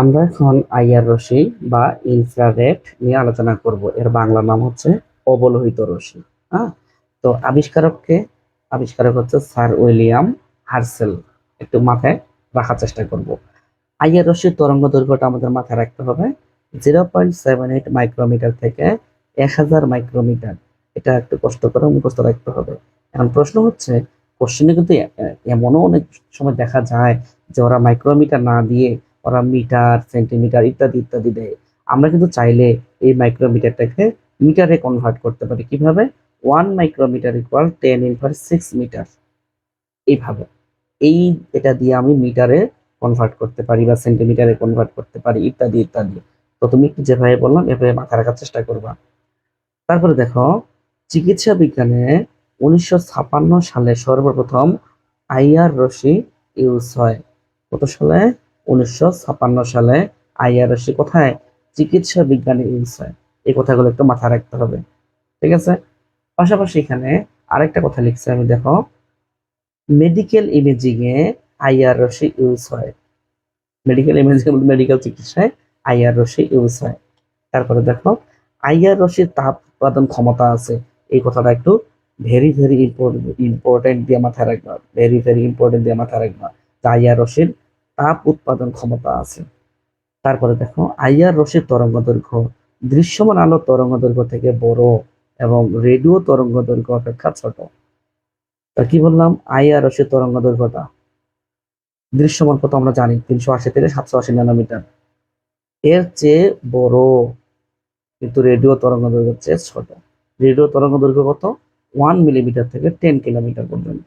আমরা এখন আইআর রশ্মি বা ইনফ্রারেড নিয়ে আলোচনা করব। এর বাংলা নাম হচ্ছে অবলোহিত রশ্মি হ্যাঁ? তো আবিষ্কারককে, আবিষ্কারক হচ্ছে স্যার উইলিয়াম হার্সেল। একটু মাথায় রাখার চেষ্টা করব। আইআর রশ্মির তরঙ্গ দৈর্ঘ্যটা আমাদের মাথায় রাখতে হবে। Zero point seven eight micrometre থেকে এক হাজার মাইক্রোমিটার। এটা একটু কষ্ট করে মুখস্থ রাখতে হবে। এখন প্রশ্ন হচ্ছে কোশ্চেনে কিন্তু এমনও অনেক সময় দেখা যায় যে ওরা মাইক্রোমিটার না দিয়ে ওরা মিটার সেন্টিমিটার ইত্যাদি ইত্যাদি দেয়। আমরা কিন্তু চাইলে এই মাইক্রোমিটারটাকে মিটারে কনভার্ট করতে পারি। কীভাবে? One micrometre equal ten inverse six metre এইভাবে। এই এটা দিয়ে আমি মিটারে কনভার্ট করতে পারি বা সেন্টিমিটারে কনভার্ট করতে পারি, ইত্যাদি ইত্যাদি। তো তুমি একটু যেভাবে বললাম, এভাবে মাথা রাখার চেষ্টা করবা। তারপরে দেখো, চিকিৎসা বিজ্ঞানে উনিশশো সালে সর্বপ্রথম আইআর রশ্মি ইউজ হয়। কত সালে? উনিশশো সালে আইআর রশ্মি কোথায় চিকিৎসা বিজ্ঞানে হয় এই কথাগুলো একটু মাথায় রাখতে হবে, ঠিক আছে? পাশাপাশি এখানে আরেকটা কথা লিখছে আমি, দেখো মেডিকেল ইমেজিং এ আইআর রশ্মি ইউজ হয়। মেডিকেল ইমেজিং মেডিকেল চিকিৎসায় আইআর রশ্মি ইউজ হয়। তারপরে দেখো আইআর রশ্মির তাপ উৎপাদন ক্ষমতা আছে, এই কথাটা একটু ভেরি ভেরি ইম্পর্টেন্ট দিয়ে মাথায় রাখবা ভেরি ভেরি ইম্পর্টেন্ট দিয়ে মাথায় রাখবা আইআর রশ্মির তাপ উৎপাদন ক্ষমতা আছে। তারপরে দেখো, আইআর রশ্মির তরঙ্গ দৈর্ঘ্য, দৃশ্যমান আলো তরঙ্গ দৈর্ঘ্য থেকে বড় এবং রেডিও তরঙ্গ দৈর্ঘ্য অপেক্ষা ছোট। তা কি বললাম? আইআর রশ্মির তরঙ্গ দৈর্ঘ্যটা। দৃশ্যমান কত আমরা জানি? তিনশো আশি থেকে সাতশো আশি ন্যানোমিটার। এর চেয়ে বড় কিন্তু রেডিও তরঙ্গ দৈর্ঘ্য চেয়ে ছোট। রেডিও তরঙ্গ দৈর্ঘ্য কত? ওয়ান মিলিমিটার থেকে টেন কিলোমিটার পর্যন্ত।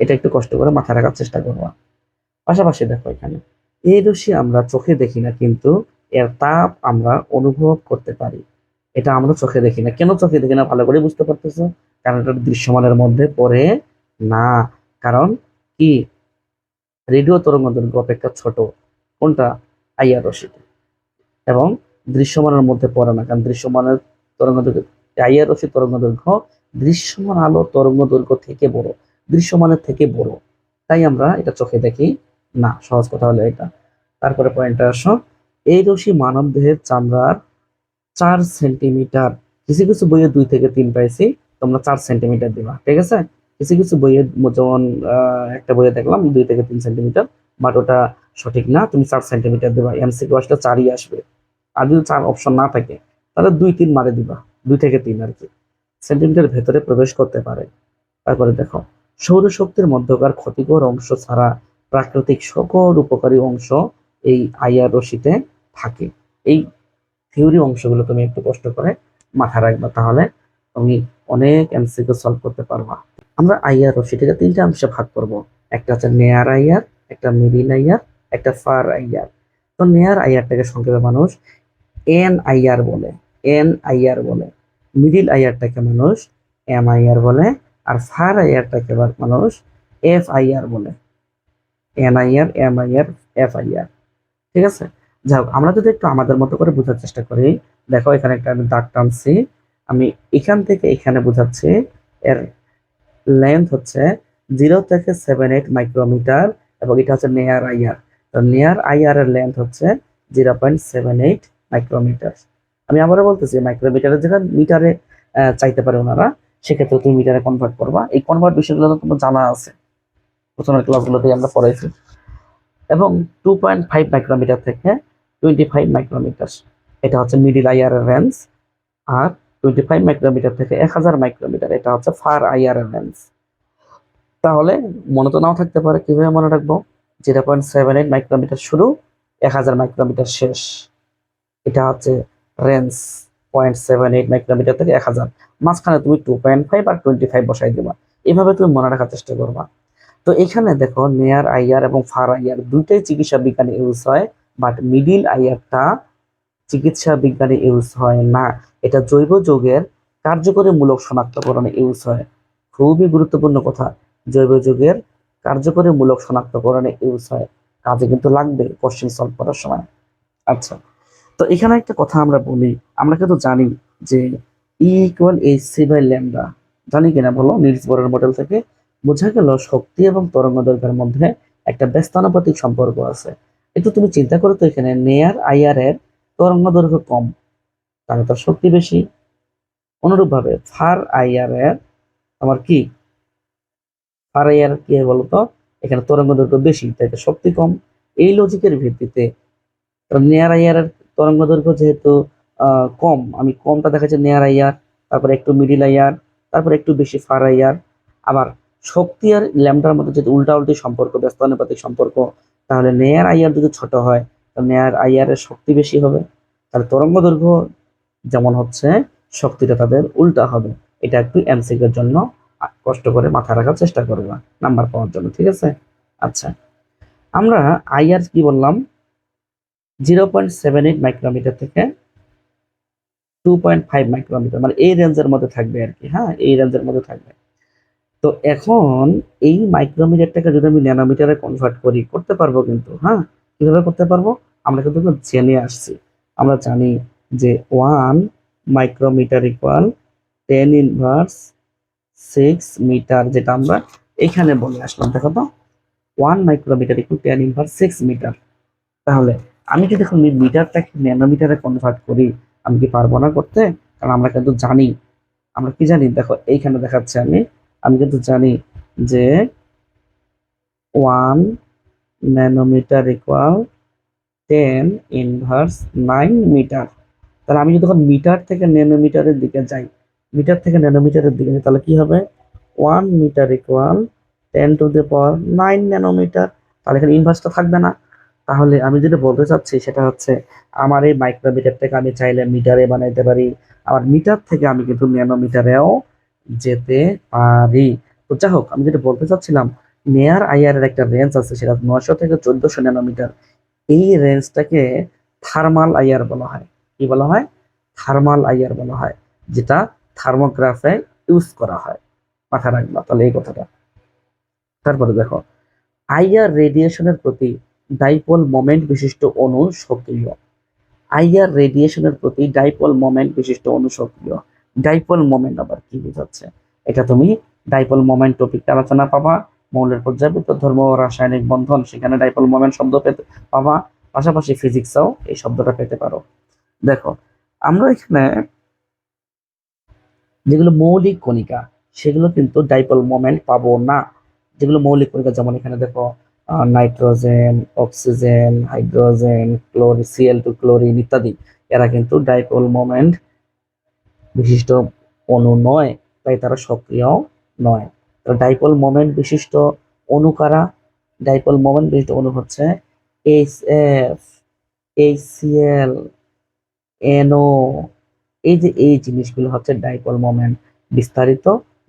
এটা একটু কষ্ট করে মাথায় রাখার চেষ্টা করবা। পাশাপাশি দেখো এখানে, এই রশ্মি আমরা চোখে দেখি না, কিন্তু এর তাপ আমরা অনুভব করতে পারি। এটা আমরা চোখে দেখি না। কেন চোখে দেখি না? ভালো করে বুঝতে পারতেছো? কারণ এটা দৃশ্যমানের মধ্যে পড়ে না। কারণ কি? রেডিও তরঙ্গ দৈর্ঘ্য অপেক্ষা ছোট। কোনটা? আইআর রশ্মিটা। এবং দৃশ্যমানের মধ্যে পড়ে না। কারণ দৃশ্যমানের তরঙ্গ দৈর্ঘ্য, আইআর রশ্মি তরঙ্গ দৈর্ঘ্য দৃশ্যমান আলো তরঙ্গ দৈর্ঘ্য থেকে বড়। দৃশ্যমানের থেকে বড়। তাই আমরা এটা চোখে দেখি না, সহজ কথা হলো এটা। তারপরে পয়েন্টটা আসো। এই রশ্মি মানব দেহের চামড়ার চার সেন্টিমিটার কিছু কিছু বইয়ে দুই থেকে তিন পাইছি, তোমরা চার সেন্টিমিটার দিবা, ঠিক আছে? কিছু কিছু বইয়ে যেমন একটা বইয়ে দেখলাম, দুই থেকে তিন সেন্টিমিটার বাট ওটা সঠিক না, তুমি চার সেন্টিমিটার দিবা এমসিকিউ আসলে চারই আসবে। আর যদি চার অপশন না থাকে, তাহলে দুই, তিন মারে দিবা, দুই থেকে তিন আর কি। সেন্টিমিটার ভেতরে প্রবেশ করতে পারে। তারপরে দেখো, সৌরশক্তির মধ্যকার ক্ষতিকর অংশ ছাড়া প্রাকৃতিক সকল উপকারী অংশ এই আইআর রশিতে থাকে। এই থিওরি অংশগুলো তুমি একটু কষ্ট করে মাথায় রাখবা তাহলে তুমি অনেক এমসিকিউ সলভ করতে পারবা। আমরা আইআর রশ্মিটাকে তিনটা অংশে ভাগ করব। একটা হচ্ছে নেয়ার আইআর, একটা মিডিল আইআর, একটা ফার আইআর। তো নেয়ার আইআরটাকে সংক্ষেপে মানুষ এন আইআর বলে, এন আইআর বলে। মিডিল আইআরটাকে মানুষ এম আইআর বলে, আর ফার আইআরটাকে মানুষ এফ আইআর বলে। N IR M IR F IR ঠিক আছে? যাই হোক, আমরা যদি একটু আমাদের মতো করে বোঝার চেষ্টা করি, দেখো এখানে একটা আমি দাগ টানছি, আমি এখান থেকে এখানে বোঝাচ্ছি, এর লেন্থ হচ্ছে জিরো থেকে সেভেন এইট মাইক্রোমিটার এবং এটা হচ্ছে নেয়ার আইআর তো নেয়ার আইআর এর লেন্থ হচ্ছে zero point seven eight micrometre আমি আবারও বলতেছি মাইক্রোমিটারের জায়গায় মিটারে চাইতে পারে ওনারা, সেক্ষেত্রে তুমি মিটারে কনভার্ট করবা। এই কনভার্ট বিষয়গুলো তো তোমার জানা আছে। প্রথমের ক্লাসগুলোতেই আমরা পড়াইছি। এবং টু পয়েন্ট ফাইভ মাইক্রোমিটার থেকে টোয়েন্টি ফাইভ মাইক্রোমিটার এটা হচ্ছে মিডিল আইআর এর রেঞ্জ আর টোয়েন্টি ফাইভ মাইক্রোমিটার থেকে এক হাজার মাইক্রোমিটার এটা হচ্ছে ফার আইআর এর রেঞ্জ তাহলে মনে তো নাও থাকতে পারে, কীভাবে মনে রাখব? Zero point seven eight micrometre শুরু, এক হাজার মাইক্রোমিটার শেষ। এটা হচ্ছে range point seven eight micrometre থেকে এক হাজার। মাঝখানে তুমি টু পয়েন্ট ফাইভ আর টোয়েন্টি ফাইভ বসাই দেবা। এভাবে তুমি মনে রাখার চেষ্টা করবা। তো এখানে দেখো নেয়ার আইআর এবং ফার আইআর দুইটাই চিকিৎসা বিজ্ঞানে ইউজ হয় বাট মিডিল আইআরটা চিকিৎসা বিজ্ঞানে ইউজ হয় না। এটা জৈব যৌগের কার্যকরী মূলক শনাক্তকরণে ইউজ হয়। খুবই গুরুত্বপূর্ণ কথা, জৈব যৌগের কার্যকরী মূলক শনাক্তকরণে ইউজ হয়। কাজে কিন্তু লাগবে কোশ্চেন সলভ করার সময়। আচ্ছা তো এখানে একটা কথা আমরা বলি, আমরা কিন্তু জানি যে E equal H C by lambda জানি কিনা বলো নিলস বোরের মডেল থেকে। বোঝা গেল শক্তি এবং তরঙ্গ দৈর্ঘ্যের মধ্যে একটা ব্যস্তানুপাতিক সম্পর্ক আছে। একটু তুমি চিন্তা করো তো এখানে নেয়ার আইআর এর তরঙ্গ দৈর্ঘ্য কম, তাহলে তার শক্তি বেশি। অনুরূপভাবে ফার আইআর এর আমার কি? ফার আইআর কি বলতো? এখানে তরঙ্গ দৈর্ঘ্য বেশি, তাই শক্তি কম। এই লজিকের ভিত্তিতে নেয়ার আইআর এর তরঙ্গ দৈর্ঘ্য যেহেতু কম, আমি কমটা দেখাচ্ছি নেয়ার আইআর তারপরে একটু মিডিল আইআর তারপরে একটু বেশি ফার আইআর আবার শক্তি আর ল্যামডার মধ্যে যদি উল্টা উল্টি সম্পর্ক, ব্যস্তানুপাতিক সম্পর্ক, তাহলে নেয়ার আইআর যদি ছোট হয়, তাহলে নেয়ার আইআর এর শক্তি বেশি হবে। তাহলে তরঙ্গ দৈর্ঘ্য যেমন হচ্ছে, শক্তিটা তাদের উল্টা হবে। এটা একটু এমসিকের জন্য কষ্ট করে মাথায় রাখার চেষ্টা করবা, নাম্বার পাওয়ার জন্য, ঠিক আছে? আচ্ছা আমরা আইআর কি বললাম? Zero point seven eight micrometre থেকে টু পয়েন্ট ফাইভ মাইক্রোমিটার মানে এই রেঞ্জের মধ্যে থাকবে আর কি হ্যাঁ? এই রেঞ্জের মধ্যে থাকবে। তো এখন এই মাইক্রোমিটারটাকে যদি আমি ন্যানোমিটারে কনভার্ট করি, করতে পারব কিন্তু হ্যাঁ? কীভাবে করতে পারব? আমরা কিন্তু জেনে আসছি। আমরা জানি যে one micrometre equal ten inverse six metre যেটা আমরা এখানে বলে আসলাম, দেখো তো। One micrometre equal ten inverse six metre তাহলে আমি যদি এখন মিটারটাকে ন্যানোমিটারে কনভার্ট করি, আমি কি পারব না করতে? কারণ আমরা কিন্তু জানি। আমরা কি জানি? দেখো, এইখানে দেখাচ্ছে আমি আমি কিন্তু জানি যে one nanometre equal ten inverse nine metre. তাহলে আমি যদি মিটার থেকে ন্যানোমিটারের দিকে যাই মিটার থেকে ন্যানোমিটারের দিকে যাই, তাহলে কি হবে? One metre equal ten to the power nine nanometre. তাহলে এখানে ইনভার্সটা থাকবে না। তাহলে আমি যেটা বলতে চাচ্ছি সেটা হচ্ছে আমার এই মাইক্রোমিটার থেকে আমি চাইলে মিটারে বানাইতে পারি। আবার মিটার থেকে আমি কিন্তু ন্যানোমিটারেও যেতে পারি। তো যাই হোক, আমি যেটা বলতে চাচ্ছিলাম, নেয়ার আইআর এর একটা রেঞ্জ আছে, সেটা নয়শো থেকে চোদ্দশো ন্যানোমিটার। এই রেঞ্জটাকে থার্মাল আইআর বলা হয়। কি বলা হয়? থার্মাল আইআর বলা হয়, যেটা থার্মোগ্রাফে ইউজ করা হয়। মাথায় রাখবা তাহলে এই কথাটা। তারপরে দেখো, আইআর রেডিয়েশনের প্রতি ডাইপোল মোমেন্ট বিশিষ্ট অণু সক্রিয়। আইআর রেডিয়েশনের প্রতি ডাইপোল মোমেন্ট বিশিষ্ট অণু সক্রিয়। ডাইপোল মোমেন্ট আবার কি বোঝাচ্ছে? এটা তুমি ডাইপোল মোমেন্ট টপিকটা আলোচনা পাবা, মৌলের পর্যায়বৃত্ত ধর্ম রাসায়নিক বন্ধন, সেখানে ডাইপোল মোমেন্ট শব্দ পেতে পাবা, পাশাপাশি ফিজিক্সেও এই শব্দটা পেতে পারো। দেখো, আমরা এখানে যেগুলো মৌলিক কণিকা, সেগুলো কিন্তু ডাইপল মোমেন্ট পাবো না। যেগুলো মৌলিক কণিকা, যেমন এখানে দেখো nitrogen, oxygen, hydrogen, chlorine CL two chlorine ইত্যাদি, এরা কিন্তু ডাইপল মোমেন্ট বিশিষ্ট অণু নয়, তাই তারা সক্রিয় নয়। তো ডাইপোল মোমেন্ট বিশিষ্ট অণু কারা? ডাইপোল মোমেন্ট বিশিষ্ট অণু হচ্ছে এইচ এফ এইচসিএল এনও এই যে এই জিনিসগুলো হচ্ছে ডাইপোল মোমেন্ট বিস্তারিত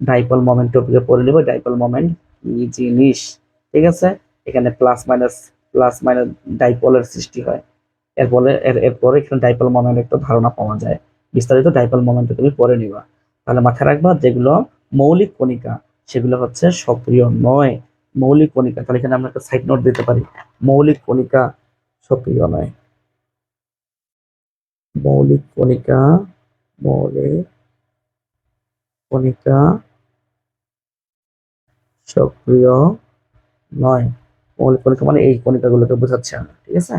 ডাইপোল মোমেন্ট টপিকে পড়ে নেব। ডাইপোল মোমেন্ট কি জিনিস? ঠিক আছে? এখানে প্লাস মাইনাস প্লাস মাইনাস ডাইপোলের সৃষ্টি হয়। এরপরে, এর, এরপরে এখানে ডাইপোল মোমেন্ট একটা ধারণা পাওয়া যায়। বিস্তারিত ডাইপোল মোমেন্ট তুমি পড়ে নিবা। তাহলে মাথায় রাখবা যেগুলো মৌলিক কণিকা, সেগুলো হচ্ছে সক্রিয় নয়। মৌলিক কণিকা, তাহলে এখানে আমরা একটা সাইড নোট দিতে পারি। মৌলিক কণিকা, সক্রিয় নয়। মৌলিক কণিকা মৌলিক কণিকা, সক্রিয় নয়। মৌলিক কণিকা মানে এই কণিকাগুলোকে বোঝাচ্ছে ঠিক আছে?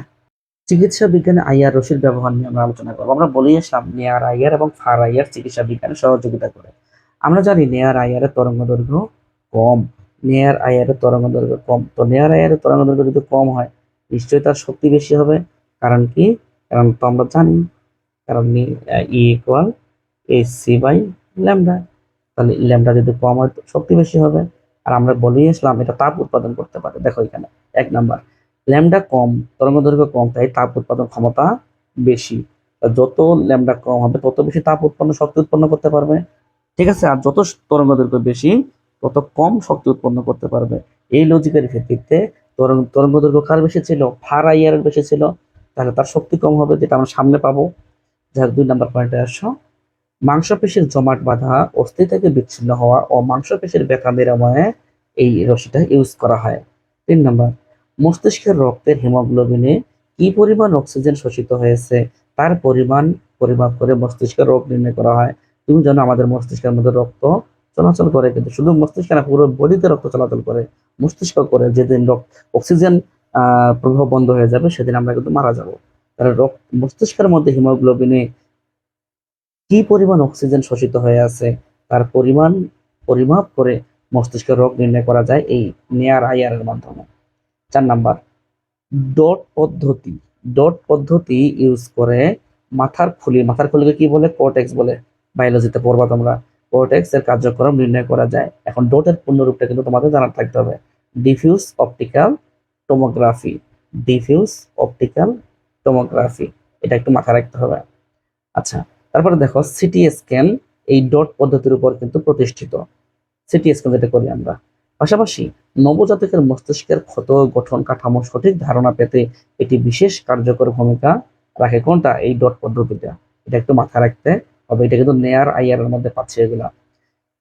চিকিৎসা বিজ্ঞানে আইআর রশির ব্যবহার নিয়ে আমরা আলোচনা করব। আমরা বলে আসলাম নেয়ার আইআর এবং ফার আইআর চিকিৎসা বিজ্ঞানে সহযোগিতা করে। আমরা জানি নেয়ার আইআর এর তরঙ্গ দৈর্ঘ্য কম, নেয়ার আইআর এর তরঙ্গ দৈর্ঘ্য কম। তো নেয়ার আইআর এর তরঙ্গ দৈর্ঘ্য যদি কম হয়, নিশ্চয়ই তার শক্তি বেশি হবে। কারণ কি? কারণ তো আমরা জানি, কারণ E equal H C by lambda তাহলে ল্যামডা যদি কম হয় শক্তি বেশি হবে। আর আমরা বলেই আসলাম এটা তাপ উৎপাদন করতে পারে। দেখো এখানে, এক নাম্বার। ল্যামডা কম, তরঙ্গ দৈর্ঘ্য কম, তাই তাপ উৎপাদন ক্ষমতা বেশি। যত ল্যামডা কম হবে, তত বেশি তাপ উৎপন্ন শক্তি উৎপন্ন করতে পারবে। ঠিক আছে? আর যত তরঙ্গ দৈর্ঘ্য বেশি, তত কম শক্তি উৎপন্ন করতে পারবে। এই লজিকের ভিত্তিতে তরঙ্গ তরঙ্গ দৈর্ঘ্য কার বেশি ছিল? ফার আইয়ারের বেশি ছিল। তাহলে তার শক্তি কম হবে, যেটা আমরা সামনে পাবো। যাক দুই নাম্বার পয়েন্টে আসো। মাংসপেশির জমাট বাঁধা অস্থি থেকে বিচ্ছিন্ন হওয়া ও মাংসপেশির ব্যথা নিরাময়ে এই রশিটা ইউজ করা হয়। তিন নাম্বার। মস্তিষ্কের রক্তের হিমোগ্লোবিনে কি পরিমাণ অক্সিজেন শোষিত হয়েছে? তার পরিমাণ, পরিমাপ করে মস্তিষ্কের রোগ নির্ণয় করা হয়। তুমি জানো আমাদের মস্তিষ্কের মধ্যে রক্ত চলাচল করে, কিন্তু শুধু মস্তিষ্ক না, পুরো বডিতে রক্ত চলাচল করে। মস্তিষ্ক করে, যেদিন রক্ত, অক্সিজেন প্রভাব বন্ধ হয়ে যাবে, সেদিন আমরা কিন্তু মারা যাব। তাহলে রক্ত, মস্তিষ্কের মধ্যে হিমোগ্লোবিনে কি পরিমাণ অক্সিজেন শোষিত হয়ে আছে? তার পরিমাণ, পরিমাপ করে মস্তিষ্কের রোগ নির্ণয় করা যায় এই নেয়ার আইআর এর মাধ্যমে। চার নাম্বার। ডট পদ্ধতি। ডট পদ্ধতি ইউজ করে মাথার খুলি, মাথার খুলিকে কি বলে? কোর্টেক্স বলে। বায়োলজিতে পড়বা তোমরা। কোর্টেক্স এর কার্যক্রম নির্ণয় করা যায়। এখন ডটের পূর্ণরূপটা কিন্তু তোমাদের জানা থাকতে হবে। Diffuse optical tomography diffuse optical tomography এটা একটু মাথায় রাখতে হবে। আচ্ছা তারপরে দেখো সিটি স্ক্যান এই ডট পদ্ধতির উপর কিন্তু প্রতিষ্ঠিত। সিটি স্ক্যান যেটা করি আমরা। পাশাপাশি নবজাতকের মস্তিষ্কের ক্ষত, গঠন কাঠামো সঠিক ধারণা পেতে এটি বিশেষ কার্যকর ভূমিকা রাখে। কোনটা? এই ডট পদ্ধতিটা। এটা একটু মাথায় রাখতে হবে। এটা কিন্তু নেয়ার, আইয়ার এর মধ্যে পাচ্ছি এগুলা।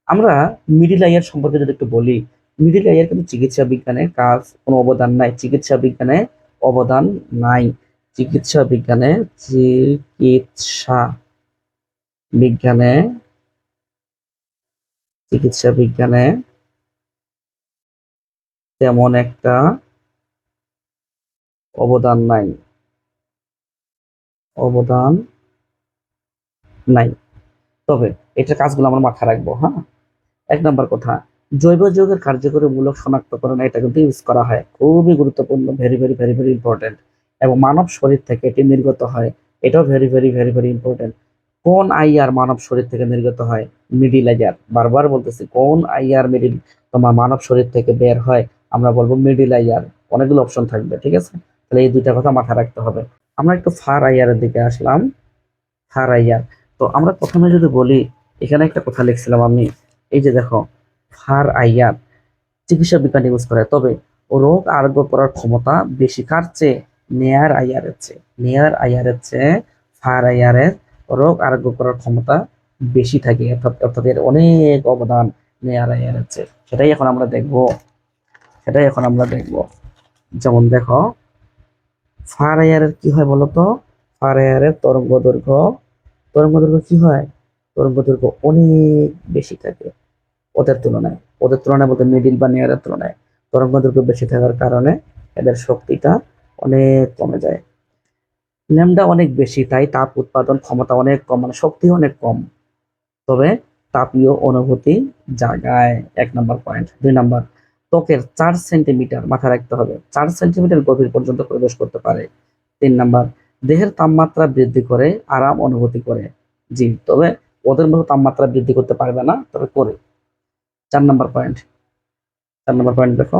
আমরা মিডিল আইয়ার সম্পর্কে যদি একটু বলি মিডিল আইয়ার কিন্তু চিকিৎসা বিজ্ঞানে কাজ, কোনো অবদান নাই। চিকিৎসা বিজ্ঞানে অবদান নাই। চিকিৎসা বিজ্ঞানে চিকিৎসা বিজ্ঞানে চিকিৎসা বিজ্ঞানে তেমন একটা অবদান নাই। অবদান নাই। তবে এটার কাজগুলো আমরা মাথায় রাখব হ্যাঁ? এক নম্বর কথা, জৈব যৌগের কার্যকরী মূলক শনাক্তকরণ এটা কিন্তু ইউজ করা হয়। খুবই গুরুত্বপূর্ণ very very very very important এবং মানব শরীর থেকে এটি নির্গত হয়। এটাও very very very very important কোন আইআর মানব শরীর থেকে নির্গত হয়? Middle IR. বারবার বলতেছি, কোন আইআর মিডিল তোমার মানব শরীর থেকে বের হয়? আমরা বলব মিডিল আইআর অনেকগুলো অপশন থাকবে, ঠিক আছে? তাহলে এই দুইটা কথা মাথায় রাখতে হবে। আমরা একটু ফার আইআর এর দিকে আসলাম। ফার আইআর তো আমরা প্রথমে যদি বলি, এখানে একটা কথা লিখছিলাম আমি, এই যে দেখো ফার আইআর চিকিৎসা বিজ্ঞান ইউজ করে, তবে রোগ আরোগ্য করার ক্ষমতা বেশি কার চেয়ে? নেয়ার আইআর এর চেয়ে। নেয়ার আইআর এর চেয়ে ফার আইআর এর রোগ আরোগ্য করার ক্ষমতা বেশি থাকে, অর্থাৎ অর্থাৎ এর অনেক অবদান নেয়ার আইআর এর চেয়ে। সেটাই এখন আমরা দেখব। সেটাই এখন আমরা দেখব। যেমন দেখো ফার এর কি হয় বলতো? ফার এর তরঙ্গ দৈর্ঘ্য তরঙ্গ দৈর্ঘ্য কি হয়? তরঙ্গ দৈর্ঘ্য অনেক বেশি থাকে ওদের তুলনায়। ওদের তুলনায় বলতে মিডিল বা নেয়ারের তুলনায়। তরঙ্গ দৈর্ঘ্য বেশি থাকার কারণে এদের শক্তিটা অনেক কমে যায়। ল্যামডা অনেক বেশি, তাই তাপ উৎপাদন ক্ষমতা অনেক কম মানে শক্তি অনেক কম। তবে তাপীয় অনুভূতি জাগায় এক নম্বর পয়েন্ট দুই নম্বর ত্বকের চার সেন্টিমিটার মাথায় রাখতে হবে। চার সেন্টিমিটার গভীর পর্যন্ত প্রবেশ করতে পারে। তিন নম্বর, দেহের তাপমাত্রা বৃদ্ধি করে, আরাম অনুভূতি করে। জি, তবে ওদের মতো তাপমাত্রা বৃদ্ধি করতে পারবে না, তবে করে। চার নম্বর পয়েন্ট, চার নম্বর পয়েন্ট দেখো।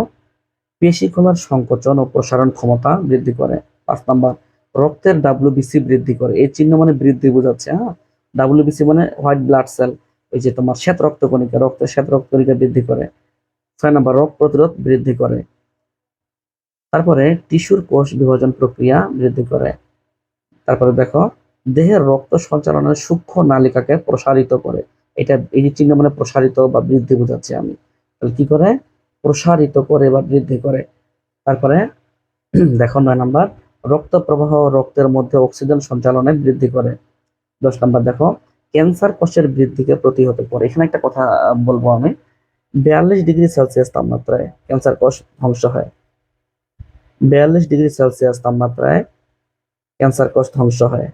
পেশি খোলার সংকোচন ও প্রসারণ ক্ষমতা বৃদ্ধি করে। পাঁচ নাম্বার, রক্তের ডাব্লিউবিসি বৃদ্ধি করে। এই চিহ্ন মানে বৃদ্ধি বোঝাচ্ছে হ্যাঁ? ডাব্লিউবিসি মানে হোয়াইট ব্লাড সেল ওই যে তোমার শ্বেত রক্তকণিকা, রক্তের শ্বেত রক্তকণিকা বৃদ্ধি করে। ছয় নম্বর রোগ প্রতিরোধ বৃদ্ধি করে। তারপরে টিস্যুর কোষ বিভাজন প্রক্রিয়া বৃদ্ধি করে। তারপরে দেখো, দেহের রক্ত সঞ্চালনের সূক্ষ্ম নালিকাকে প্রসারিত করে। এটা এই যে চিহ্ন মানে প্রসারিত বা বৃদ্ধি বোঝাচ্ছি আমি। তাহলে কি করে? প্রসারিত করে বা বৃদ্ধি করে। তারপরে দেখো নয় নাম্বার, রক্ত প্রবাহ রক্তের মধ্যে অক্সিজেন সঞ্চালনে বৃদ্ধি করে। দশ নাম্বার দেখো, ক্যান্সার কোষের বৃদ্ধিকে প্রতিহত করে। এখানে একটা কথা বলব আমি। বিয়াল্লিশ ডিগ্রি সেলসিয়াস তাপমাত্রায় ক্যান্সার কোষ ধ্বংস হয়। বিয়াল্লিশ ডিগ্রি সেলসিয়াস তাপমাত্রায় ক্যান্সার কোষ ধ্বংস হয়।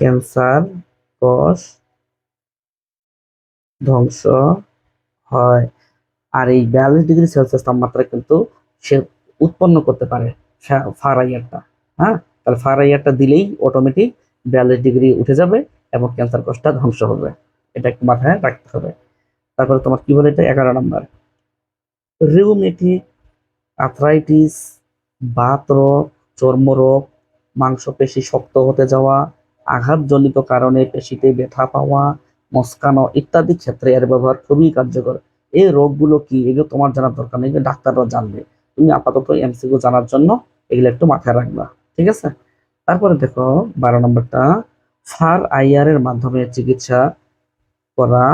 ক্যান্সার কোষ ধ্বংস হয়। আর এই বিয়াল্লিশ ডিগ্রি সেলসিয়াস তাপমাত্রা কিন্তু সে উৎপন্ন করতে পারে ফারাইয়ারটা হ্যাঁ? তাহলে ফারাইয়ারটা দিলেই অটোমেটিক বিয়াল্লিশ ডিগ্রি উঠে যাবে এবং ক্যান্সার কোষটা ধ্বংস হবে। এটা একটু মাথায় রাখতে হবে। তারপরে তোমার কি বলে এটা? এগারো নম্বর। রিউমেটিক আর্থ্রাইটিস বাত রোগ চর্মরোগ মাংসপেশি শক্ত হতে যাওয়া, আঘাতজনিত কারণে পেশিতে ব্যথা পাওয়া, মস্কানো ইত্যাদি ক্ষেত্রে এর ব্যবহার খুবই কার্যকর। এই রোগগুলো কি? এগুলো তোমার জানার দরকার নেই ডাক্তাররা জানবে। তুমি আপাতত এমসিকিউ জানার জন্য এগুলো একটু মাথায় রাখবা, ঠিক আছে? তারপরে দেখো, বারো নম্বরটা, ফার আইআর এর মাধ্যমে চিকিৎসা করা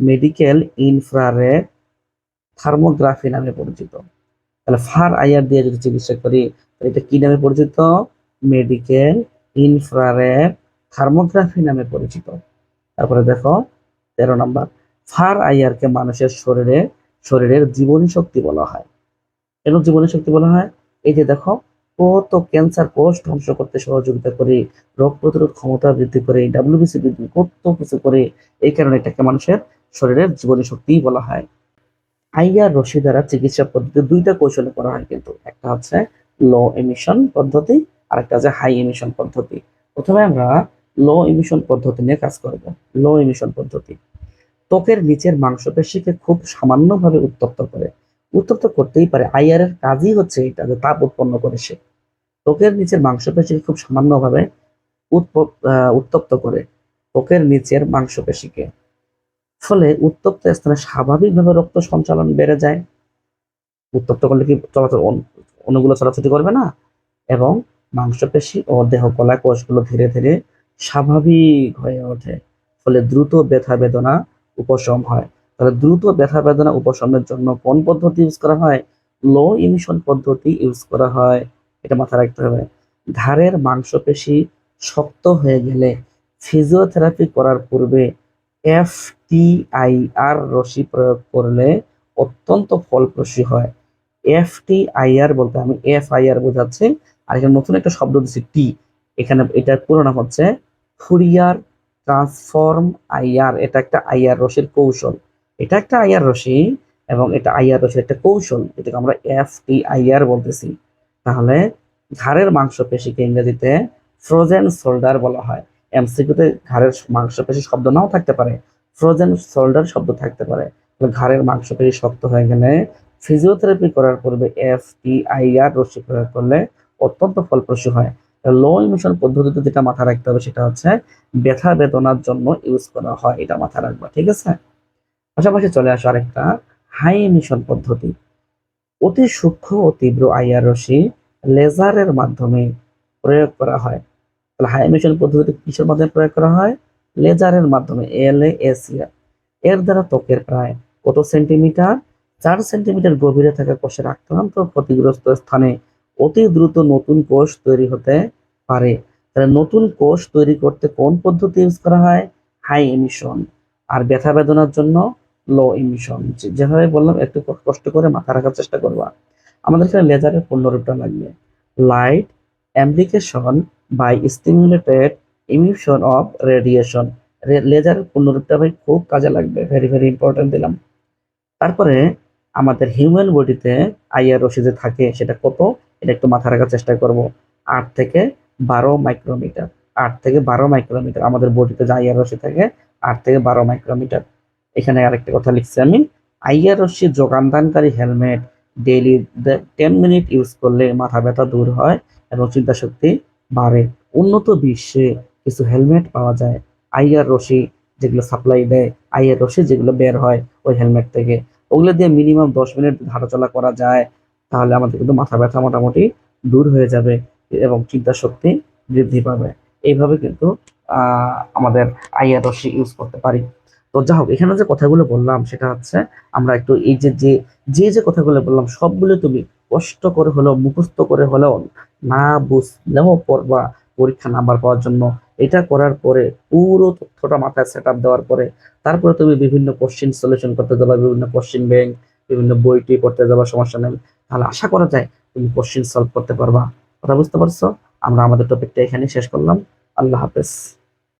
মেডিকেল ইনফ্রারেড থার্মোগ্রাফি নামে পরিচিত। তাহলে ফার আইআর দিয়ে যদি চিকিৎসা করি এটা কি নামে পরিচিত? মেডিকেল ইনফ্রারেড থার্মোগ্রাফি নামে পরিচিত। তারপরে দেখো, তেরো নম্বর ফার আইআর কে মানুষের শরীরে, শরীরের জীবনী শক্তি বলা হয়। কেন জীবনী শক্তি বলা হয়? এই যে দেখো কত ক্যান্সার কোষ ধ্বংস করতে সহযোগিতা করে, রোগ প্রতিরোধ ক্ষমতা বৃদ্ধি করে ডাব্লিউবিসি বৃদ্ধি কত কিছু করে, এই কারণে এটাকে মানুষের শরীরের জীবনী শক্তি বলা হয়। আইআর রশ্মি দ্বারা চিকিৎসা পদ্ধতি দুইটা কৌশলে করা হয় কিন্তু, একটা হচ্ছে লো এমিশন পদ্ধতি আর একটা হচ্ছে হাই এমিশন পদ্ধতি। প্রথমে আমরা লো এমিশন পদ্ধতি নিয়ে কাজ করব লো এমিশন পদ্ধতি। ত্বকের নিচের মাংসপেশিকে খুব সামান্যভাবে উত্তপ্ত করে উত্তপ্ত করতেই পারে। আইআর এর কাজই হচ্ছে এটা, যে তাপ উৎপন্ন করে সে। ত্বকের নিচের মাংসপেশিকে খুব সামান্যভাবে উত্তপ্ত করে ত্বকের নিচের মাংসপেশিকে। ফলে উত্তপ্ত স্থানে স্বাভাবিকভাবে রক্ত সঞ্চালন বেড়ে যায়। উত্তপ্ত করলে কি চলাচল অণুগুলো চলাচল করবে না? এবং মাংসপেশি ও দেহকলা কোষগুলো ধীরে ধীরে স্বাভাবিক হয়ে ওঠে, ফলে দ্রুত ব্যথা বেদনা উপশম হয়। তাহলে দ্রুত ব্যথা বেদনা উপশমের জন্য কোন পদ্ধতি ইউজ করা হয়? লো ইমিশন পদ্ধতি ইউজ করা হয়। এটা মাথায় রাখতে হবে। ঘাড়ের মাংসপেশি শক্ত হয়ে গেলে ফিজিওথেরাপি করার পূর্বে এফ টি আই আর রশি প্রয়োগ করলে অত্যন্ত ফলপ্রসূ হয়। এফ টি আই আর বলতে আমি এফ আই আর বোঝাচ্ছি। আর এখানে নতুন একটা শব্দ দিচ্ছি টি। এখানে এটার পুরো নাম হচ্ছে ফুরিয়ার ট্রান্সফর্ম আইআর। এটা একটা আইআর রশির কৌশল। এটা একটা আইআর রশি এবং এটা আইআর রশির একটা কৌশল, এটাকে আমরা এফ টি আইআর বলতেছি। তাহলে ঘাড়ের মাংসপেশিকে ইংরেজিতে ফ্রোজেন শোল্ডার বলা হয়। এমসিকিউতে ঘাড়ের মাংসপেশি শব্দ নাও থাকতে পারে। ফ্রোজেন শোল্ডার শব্দ থাকতে পারে। ঘাড়ের মাংসপেশি শক্ত হয়ে গেলে ফিজিওথেরাপি করার পূর্বে এফ টি আইআর রশ্মি প্রয়োগ করলে অত্যন্ত ফলপ্রসূ হয়। লো ইমিশন পদ্ধতিতে যেটা মাথায় রাখতে হবে সেটা হচ্ছে ব্যথা বেদনার জন্য ইউজ করা হয়। এটা মাথায় রাখবা, ঠিক আছে? পাশাপাশি চলে আসো আরেকটা হাই ইমিশন পদ্ধতি। অতি সূক্ষ্ম ও তীব্র আইআর রশ্মি লেজারের মাধ্যমে প্রয়োগ করা হয়। তাহলে হাই ইমিশন পদ্ধতি কিসের মাধ্যমে প্রয়োগ করা হয়? লেজারের মাধ্যমে এল এসিয়া এর দ্বারা ত্বকের প্রায় কত সেন্টিমিটার? চার সেন্টিমিটার গভীরে থাকা কোষের আক্রান্ত ক্ষতিগ্রস্ত স্থানে অতি দ্রুত নতুন কোষ তৈরি হতে পারে। তাহলে নতুন কোষ তৈরি করতে কোন পদ্ধতি ইউজ করা হয়? হাই এমিশন আর ব্যথা বেদনার জন্য লো এমিশন যেভাবে বললাম, একটু কষ্ট করে মাথা রাখার চেষ্টা করবা। আমাদের এখানে লেজারের পূর্ণরূপটা লাগবে। Light amplification by stimulated emission of radiation লেজারের পূর্ণরূপটা ভাই খুব কাজে লাগবে ভেরি ভেরি ইম্পর্টেন্ট দিলাম। তারপরে আমাদের হিউম্যান বডিতে আইআর রশি যে থাকে, সেটা কত? এটা একটু মাথা রাখার চেষ্টা করব। আট থেকে বারো মাইক্রোমিটার আট থেকে বারো মাইক্রোমিটার আমাদের বডিতে যে আইআর রশি থাকে, আট থেকে বারো মাইক্রোমিটার এখানে আরেকটা কথা লিখছি আমি। আইআর রশ্মি যোগানদানকারী helmet daily ten minute use করলে মাথা ব্যথা দূর হয় এবং চিন্তা শক্তি বাড়ে। উন্নত বিশ্বে কিছু হেলমেট পাওয়া যায়। আইআর রশি যেগুলো সাপ্লাই দেয়, আইআর রশি যেগুলো বের হয় ওই হেলমেট থেকে। ওগুলো দিয়ে মিনিমাম দশ মিনিট হাঁটাচলা করা যায়, তাহলে আমাদের কিন্তু মাথা ব্যথা মোটামুটি দূর হয়ে যাবে এবং চিন্তা শক্তি বৃদ্ধি পাবে। এইভাবে কিন্তু আমাদের আইআর রশ্মি ইউজ করতে পারি। তো যা হোক, এখানে যে কথাগুলো বললাম, সেটা হচ্ছে আমরা একটু এই যে যে যে যে কথাগুলো বললাম, সবগুলো তুমি কষ্ট করে হলেও, মুখস্থ করে হলেও না বুঝলেও পড়বা পরীক্ষা নাম্বার পাওয়ার জন্য। এটা করার পরে পুরো তথ্যটা মাথায় সেট আপ দেওয়ার পরে তারপরে তুমি বিভিন্ন কোশ্চিন সলিউশন করতে যাবা, বিভিন্ন কোশ্চিন ব্যাংক বিভিন্ন বইটি পড়তে যাবা, সমস্যা নেই। তাহলে আশা করা যায় তুমি কোশ্চিন সলভ করতে পারবা। কথা বুঝতে পারছ? আমরা আমাদের টপিকটা এখানে শেষ করলাম। আল্লাহ হাফেজ।